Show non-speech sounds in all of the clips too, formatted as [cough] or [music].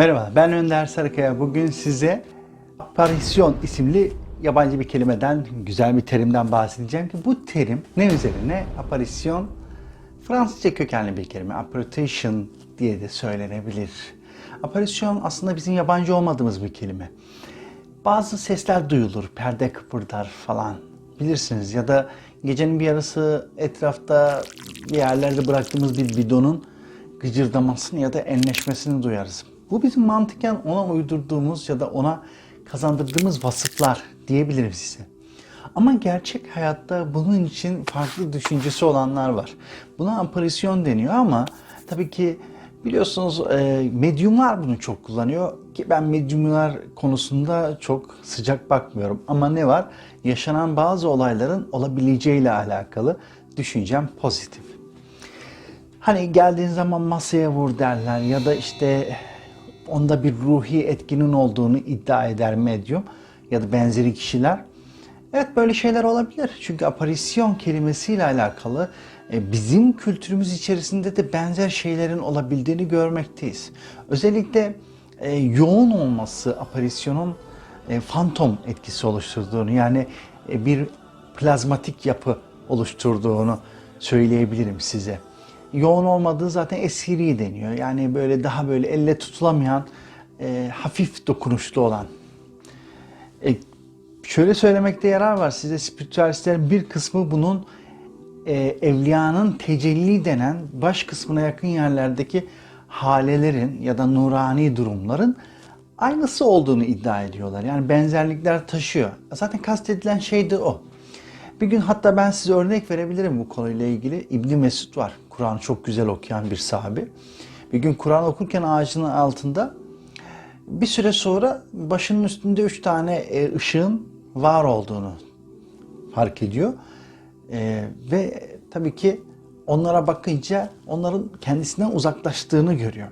Merhaba, ben Önder Sarıkaya. Bugün size aparisyon isimli yabancı bir kelimeden, güzel bir terimden bahsedeceğim ki bu terim ne üzerine? Aparisyon, Fransızca kökenli bir kelime. Apparition diye de söylenebilir. Aparisyon aslında bizim yabancı olmadığımız bir kelime. Bazı sesler duyulur, perde kıpırdar falan bilirsiniz ya da gecenin bir yarısı etrafta bir yerlerde bıraktığımız bir bidonun gıcırdamasını ya da enleşmesini duyarız. Bu bizim mantıken ona uydurduğumuz ya da ona kazandırdığımız vasıflar diyebilirim size. Ama gerçek hayatta bunun için farklı düşüncesi olanlar var. Buna aparisyon deniyor ama tabii ki biliyorsunuz e, medyumlar bunu çok kullanıyor ki ben medyumlar konusunda çok sıcak bakmıyorum. Ama ne var? Yaşanan bazı olayların olabileceğiyle alakalı düşüncem pozitif. Hani geldiğin zaman masaya vur derler ya da işte onda bir ruhi etkinin olduğunu iddia eder medyum ya da benzeri kişiler. Evet böyle şeyler olabilir. Çünkü aparisyon kelimesiyle alakalı e, bizim kültürümüz içerisinde de benzer şeylerin olabildiğini görmekteyiz. Özellikle e, yoğun olması aparisyonun e, fantom etkisi oluşturduğunu yani bir plazmatik yapı oluşturduğunu söyleyebilirim size. Yoğun olmadığı zaten esiri deniyor. Yani böyle daha böyle elle tutulamayan, e, hafif dokunuşlu olan. E, şöyle söylemekte yarar var size spiritüalistlerin bir kısmı bunun e, evliyanın tecelli denen baş kısmına yakın yerlerdeki halelerin ya da nurani durumların aynısı olduğunu iddia ediyorlar. Yani benzerlikler taşıyor. Zaten kastedilen şey de o. Bir gün hatta ben size örnek verebilirim bu konuyla ilgili. İbni Mesud var. Kur'an'ı çok güzel okuyan bir sahabi. Bir gün Kur'an okurken ağacının altında bir süre sonra başının üstünde üç tane e, ışığın var olduğunu fark ediyor. E, ve tabii ki onlara bakınca onların kendisinden uzaklaştığını görüyor.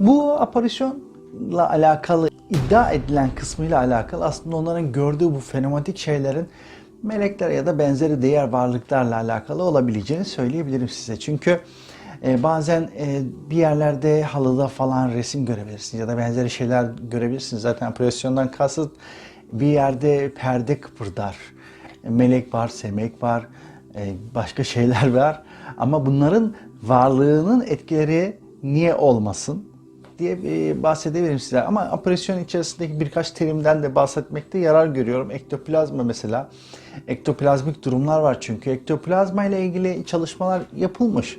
Bu aparisyonla alakalı iddia edilen kısmıyla alakalı aslında onların gördüğü bu fenomenik şeylerin melekler ya da benzeri diğer varlıklarla alakalı olabileceğini söyleyebilirim size. Çünkü e, bazen e, bir yerlerde halıda falan resim görebilirsiniz ya da benzeri şeyler görebilirsiniz. Zaten apresyondan kasıt bir yerde perde kıpırdar. Melek var, semek var, e, başka [laughs] şeyler var. Ama bunların varlığının etkileri niye olmasın diye e, bahsedebilirim size. Ama operasyon içerisindeki birkaç terimden de bahsetmekte yarar görüyorum. Ektoplazma mesela. Ektoplazmik durumlar var çünkü. Ektoplazma ile ilgili çalışmalar yapılmış.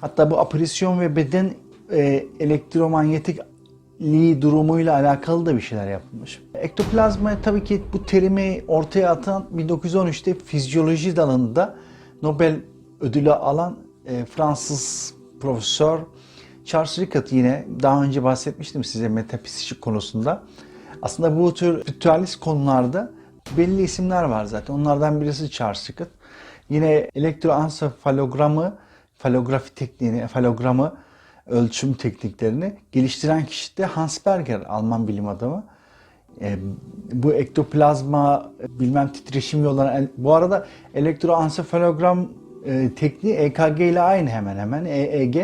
Hatta bu aparisyon ve beden e, elektromanyetikliği durumuyla alakalı da bir şeyler yapılmış. Ektoplazma tabii ki bu terimi ortaya atan 1913'te fizyoloji dalında Nobel ödülü alan e, Fransız profesör Charles Rickett yine daha önce bahsetmiştim size metafizik konusunda. Aslında bu tür ritüalist konularda belli isimler var zaten. Onlardan birisi Charles Rickett. Yine elektroansefalogramı, falografi tekniğini, falogramı ölçüm tekniklerini geliştiren kişi de Hans Berger, Alman bilim adamı. E, bu ektoplazma, bilmem titreşim yolları. Bu arada elektroansefalogram e, tekniği EKG ile aynı hemen hemen. EEG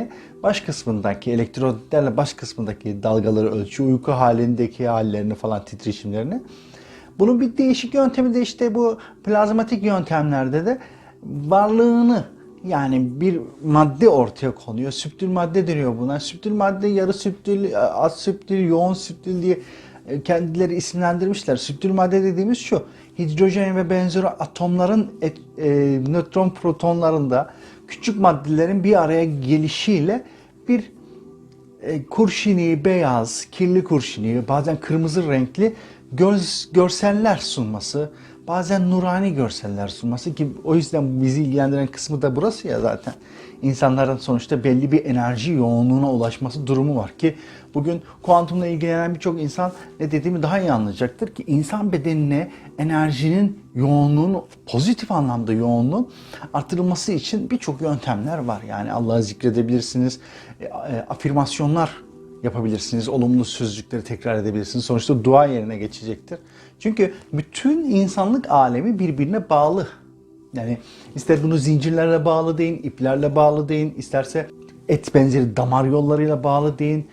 baş kısmındaki elektrodlerle baş kısmındaki dalgaları ölçüyor. Uyku halindeki hallerini falan titreşimlerini. Bunun bir değişik yöntemi de işte bu plazmatik yöntemlerde de varlığını yani bir madde ortaya konuyor. Süptül madde deniyor buna. Süptül madde yarı süptül, az süptül, yoğun süptül diye kendileri isimlendirmişler. Süptül madde dediğimiz şu. Hidrojen ve benzeri atomların et, e, nötron protonlarında küçük maddelerin bir araya gelişiyle bir e, kurşini, beyaz, kirli kurşini, bazen kırmızı renkli göz, görseller sunması, bazen nurani görseller sunması ki o yüzden bizi ilgilendiren kısmı da burası ya zaten. İnsanların sonuçta belli bir enerji yoğunluğuna ulaşması durumu var ki bugün kuantumla ilgilenen birçok insan ne dediğimi daha iyi anlayacaktır ki insan bedenine enerjinin yoğunluğunu pozitif anlamda yoğunluğun artırılması için birçok yöntemler var. Yani Allah'ı zikredebilirsiniz, e, e, afirmasyonlar yapabilirsiniz. Olumlu sözcükleri tekrar edebilirsiniz. Sonuçta dua yerine geçecektir. Çünkü bütün insanlık alemi birbirine bağlı. Yani ister bunu zincirlerle bağlı deyin, iplerle bağlı deyin, isterse et benzeri damar yollarıyla bağlı deyin.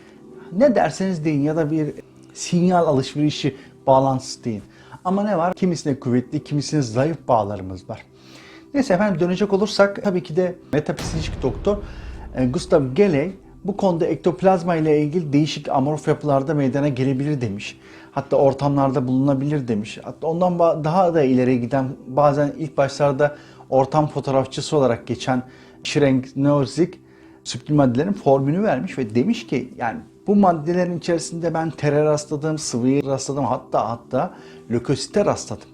ne derseniz deyin ya da bir sinyal alışverişi bağlantısı deyin. Ama ne var? Kimisine kuvvetli, kimisine zayıf bağlarımız var. Neyse efendim dönecek olursak tabii ki de metafizik doktor e, Gustav Gelley bu konuda ektoplazma ile ilgili değişik amorf yapılarda meydana gelebilir demiş. Hatta ortamlarda bulunabilir demiş. Hatta ondan daha da ileri giden bazen ilk başlarda ortam fotoğrafçısı olarak geçen Schrenk Nozick süptil maddelerin formülünü vermiş ve demiş ki yani bu maddelerin içerisinde ben terör rastladım, sıvıyı rastladım hatta hatta lökosite rastladım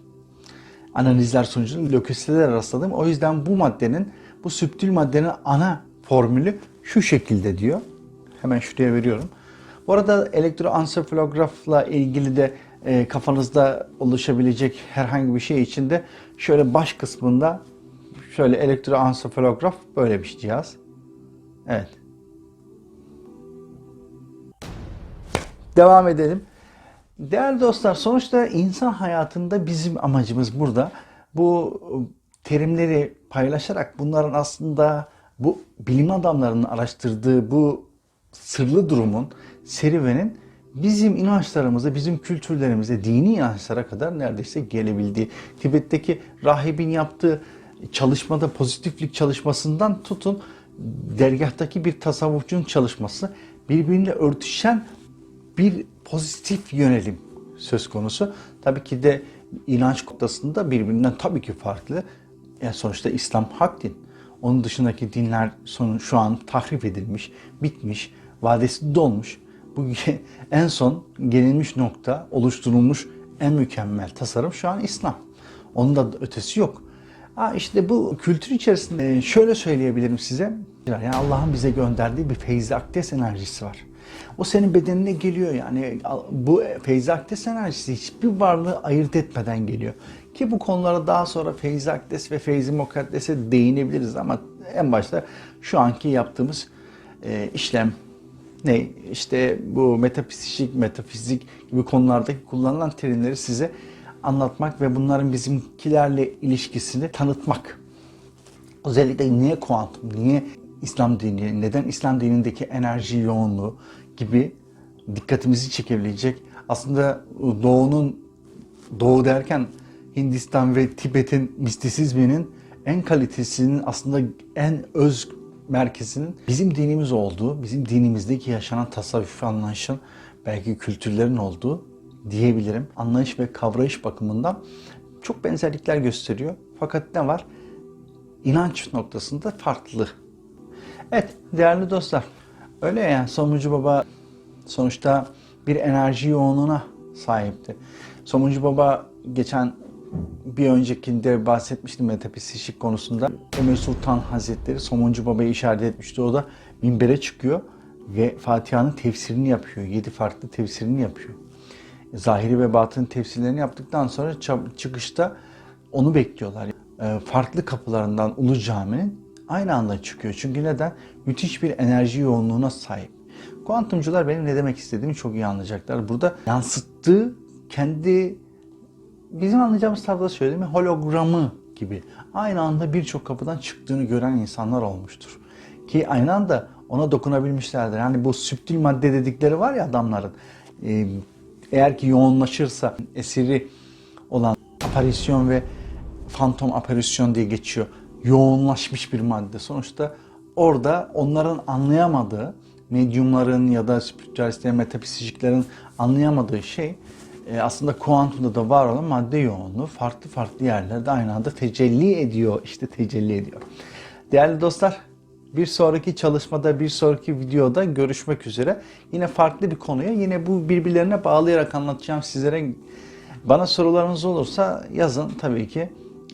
analizler sonucunda lökositelere rastladım. O yüzden bu maddenin, bu süptil maddenin ana formülü şu şekilde diyor. Hemen şuraya veriyorum. Bu arada elektroansefalografla ilgili de e, kafanızda oluşabilecek herhangi bir şey için de şöyle baş kısmında şöyle elektroansefalograf böyle bir cihaz. Evet. Devam edelim. Değerli dostlar sonuçta insan hayatında bizim amacımız burada bu terimleri paylaşarak bunların aslında bu bilim adamlarının araştırdığı bu sırlı durumun, serüvenin bizim inançlarımıza, bizim kültürlerimize, dini inançlara kadar neredeyse gelebildiği. Tibet'teki rahibin yaptığı çalışmada pozitiflik çalışmasından tutun dergahtaki bir tasavvufçunun çalışması birbiriyle örtüşen bir pozitif yönelim söz konusu. Tabii ki de inanç noktasında birbirinden tabii ki farklı. Yani sonuçta İslam hak din. Onun dışındaki dinler sonu şu an tahrip edilmiş, bitmiş, vadesi dolmuş. Bu [laughs] en son gelinmiş nokta, oluşturulmuş en mükemmel tasarım şu an İslam. Onun da ötesi yok. Ha işte bu kültür içerisinde şöyle söyleyebilirim size. Yani Allah'ın bize gönderdiği bir feyzi akdes enerjisi var. O senin bedenine geliyor yani bu feyzi akdes enerjisi hiçbir varlığı ayırt etmeden geliyor. Ki bu konulara daha sonra feyzi akdes ve feyzi mukaddese değinebiliriz ama en başta şu anki yaptığımız e, işlem ne? İşte bu metafizik, metafizik gibi konulardaki kullanılan terimleri size anlatmak ve bunların bizimkilerle ilişkisini tanıtmak. Özellikle niye kuantum, niye İslam dini, neden İslam dinindeki enerji yoğunluğu gibi dikkatimizi çekebilecek. Aslında Doğu'nun, Doğu derken Hindistan ve Tibet'in mistisizminin en kalitesinin aslında en öz merkezinin bizim dinimiz olduğu, bizim dinimizdeki yaşanan tasavvuf anlayışın belki kültürlerin olduğu diyebilirim. Anlayış ve kavrayış bakımından çok benzerlikler gösteriyor. Fakat ne var? İnanç noktasında farklı. Evet değerli dostlar. Öyle ya Somuncu Baba sonuçta bir enerji yoğunluğuna sahipti. Somuncu Baba geçen bir öncekinde bahsetmiştim metafizik konusunda. Ömer Sultan Hazretleri Somuncu Baba'yı işaret etmişti. O da minbere çıkıyor ve Fatiha'nın tefsirini yapıyor. Yedi farklı tefsirini yapıyor. Zahiri ve batın tefsirlerini yaptıktan sonra çıkışta onu bekliyorlar. Ee, farklı kapılarından Ulu Cami'nin aynı anda çıkıyor. Çünkü neden? Müthiş bir enerji yoğunluğuna sahip. Kuantumcular benim ne demek istediğimi çok iyi anlayacaklar. Burada yansıttığı kendi bizim anlayacağımız tarzda söylediğim hologramı gibi aynı anda birçok kapıdan çıktığını gören insanlar olmuştur. Ki aynı anda ona dokunabilmişlerdir. Yani bu süptil madde dedikleri var ya adamların. E, eğer ki yoğunlaşırsa esiri olan aparisyon ve fantom aparisyon diye geçiyor. Yoğunlaşmış bir madde. Sonuçta orada onların anlayamadığı, medyumların ya da spiritüalistlerin, metafiziklerin anlayamadığı şey aslında kuantumda da var olan madde yoğunluğu farklı farklı yerlerde aynı anda tecelli ediyor. İşte tecelli ediyor. Değerli dostlar bir sonraki çalışmada, bir sonraki videoda görüşmek üzere. Yine farklı bir konuya, yine bu birbirlerine bağlayarak anlatacağım sizlere. Bana sorularınız olursa yazın tabii ki.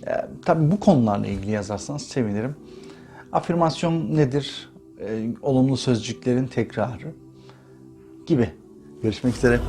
E, tabii bu konularla ilgili yazarsanız sevinirim. Afirmasyon nedir? E, olumlu sözcüklerin tekrarı gibi. Görüşmek üzere.